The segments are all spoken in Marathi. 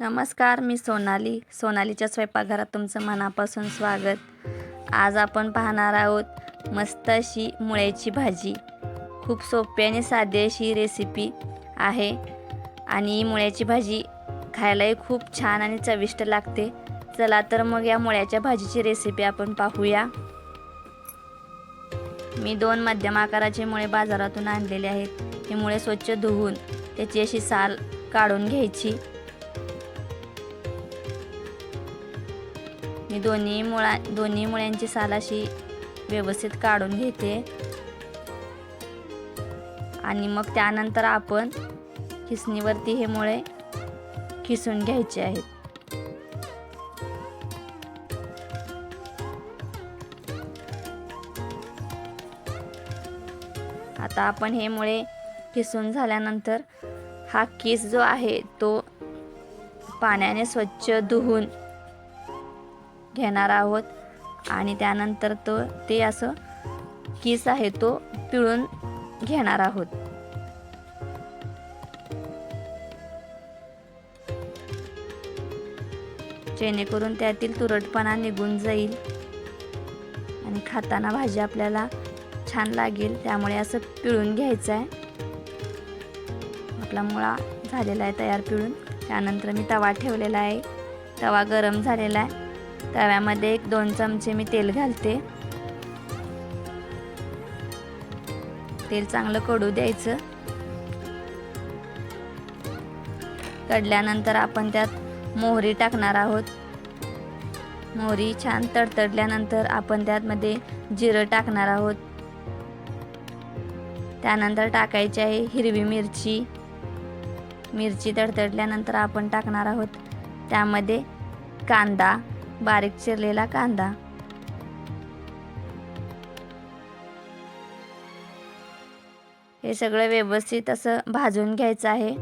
नमस्कार मी सोनाली. सोनालीच्या स्वयंपाकघरात तुमचं मनापासून स्वागत. आज आपण पाहणार आहोत मस्त अशी मुळ्याची भाजी. खूप सोपी आणि साधी अशी रेसिपी आहे. आणि मुळ्याची भाजी खायलाही खूप छान आणि चविष्ट लागते. चला तर मग या मुळ्याच्या भाजीची रेसिपी आपण पाहूया. मी दोन मध्यम आकाराचे मुळे बाजारातून आणलेले आहेत. हे मुळे स्वच्छ धुवून त्याची अशी साल काढून घ्यायची. मी दोन्ही मुळा दोन्ही मुळ्यांची साल अशी व्यवस्थित काढून घेते. आणि मग त्यानंतर आपण खिसणीवरती हे मुळे खिसून घ्यायचे आहेत. आता आपण हे मुळे किसून झाल्यानंतर हा किस जो आहे तो पाण्याने स्वच्छ धुवून घेणार आहोत. आणि त्यानंतर तो ते असं किस आहे तो पिळून घेणार आहोत. जेणेकरून त्यातील तुरटपणा निघून जाईल. आणि खाताना भाजी आपल्याला छान लागेल त्यामुळे असं पिळून घ्यायचं आहे आपला मुळा झालेला आहे तयार पिळून. त्यानंतर मी तवा ठेवलेला आहे. तवा गरम झालेला आहे. तव्यामध्ये एक दोन चमचे मी तेल घालते. तेल चांगलं कडू द्यायचं. कडल्यानंतर आपण त्यात मोहरी टाकणार आहोत. मोहरी छान तडतडल्यानंतर आपण त्यातमध्ये जिरं टाकणार आहोत. त्यानंतर टाकायची आहे हिरवी मिरची. मिरची तडतडल्यानंतर आपण टाकणार आहोत. त्यामध्ये कांदा बारीक चिरलेला कांदा. हे सगळं व्यवस्थित असं भाजून घ्यायचं आहे.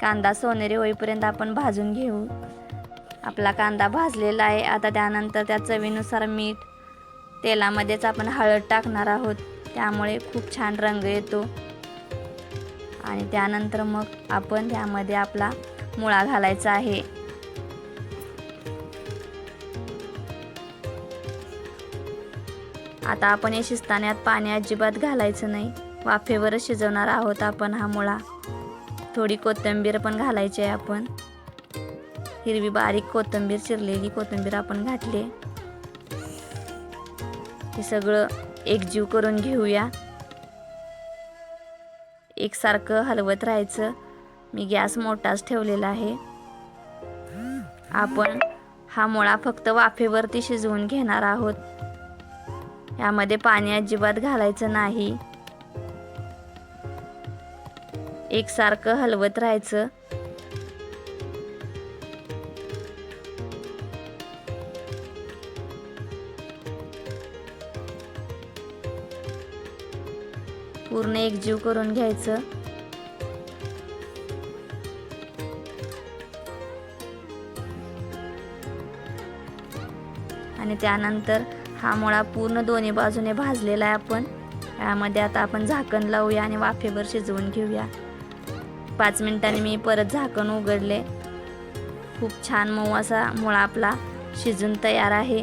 कांदा सोनेरी होईपर्यंत आपण भाजून घेऊ. आपला कांदा भाजलेला आहे. आता त्यानंतर त्या चवीनुसार मीठ तेलामध्येच आपण हळद टाकणार आहोत. त्यामुळे खूप छान रंग येतो. आणि त्यानंतर मग आपण त्यामध्ये आपला मुळा घालायचा आहे. आता आपण या शिजताण्यात पाणी अजिबात घालायचं नाही. वाफेवरच शिजवणार आहोत आपण हा मुळा. थोडी कोथिंबीर पण घालायची आहे आपण. हिरवी बारीक कोथिंबीर चिरलेली कोथिंबीर आपण घातली हे सगळं एकजीव करून घेऊया. एकसारखं हलवत राहायचं. मी गॅस मोठाच ठेवलेला आहे. आपण हा मुळा फक्त वाफेवरती शिजवून घेणार आहोत. यामध्ये पाणी अजिबात घालायचं नाही. एकसारखं हलवत राहायचं. पूर्ण एकजीव करून घ्यायचं. आणि त्यानंतर हा मुळा पूर्ण दोन्ही बाजूने भाजलेला आहे आपण. यामध्ये आता आपण झाकण लावूया आणि वाफेवर शिजवून घेऊया. पाच मिनिटांनी मी परत झाकण उघडले. खूप छान मऊ असा मुळा आपला शिजून तयार आहे.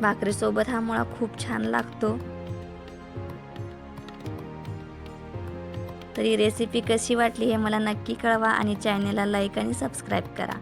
भाकरीसोबत हा मुळा खूप छान लागतो. तर ही रेसिपी कशी वाटली हे मला नक्की कळवा आणि चॅनलला लाईक आणि सबस्क्राईब करा.